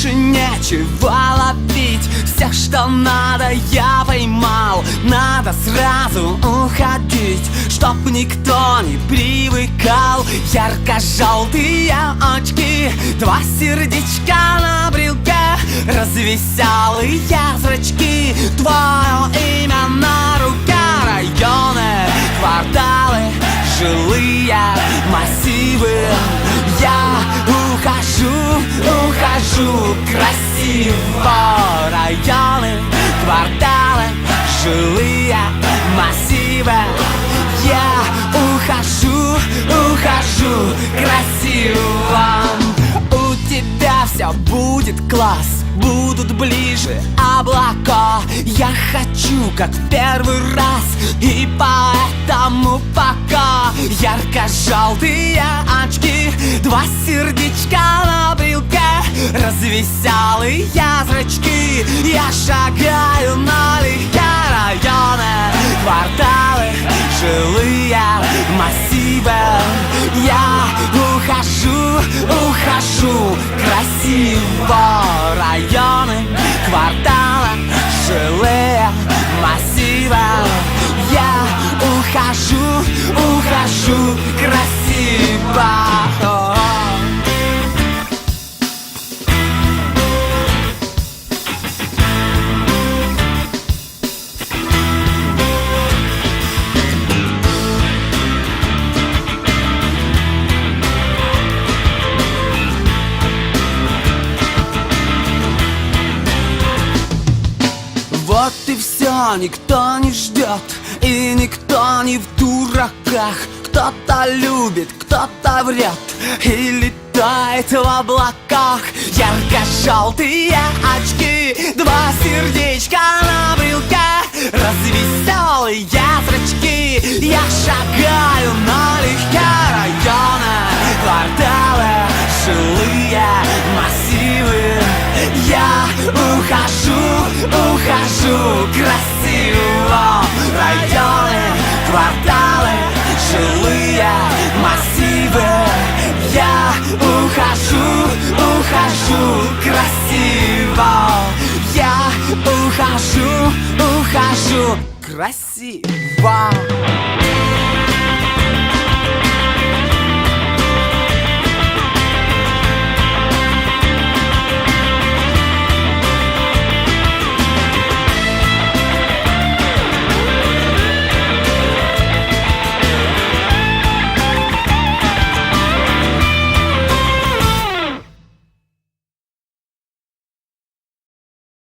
больше нечего ловить. Все, что надо, я поймал. Надо сразу уходить Чтоб никто не привыкал. Ярко-желтые очки Два сердечка на брелке. Развеселые зрачки Твое имя на ухожу красиво Районы, кварталы, жилые массивы. Я ухожу, ухожу красиво. У тебя все будет класс Будут ближе облака. Я хочу, как в первый раз И поэтому пока. Ярко-желтые очки Два сердечка Развеселые зрачки Я шагаю налегке Районы, кварталы, жилые массивы Я ухожу, ухожу Вот и все, никто не ждет И никто не в дураках. Кто-то любит, кто-то врет И летает в облаках. Ярко-желтые очки Два сердечка на брелке. Развеселые зрачки Я шагаю налегке Районы, кварталы, жилые массивы Я ухожу, ухожу красиво Районы, кварталы, жилые массивы Я ухожу, ухожу красиво Я ухожу, ухожу красиво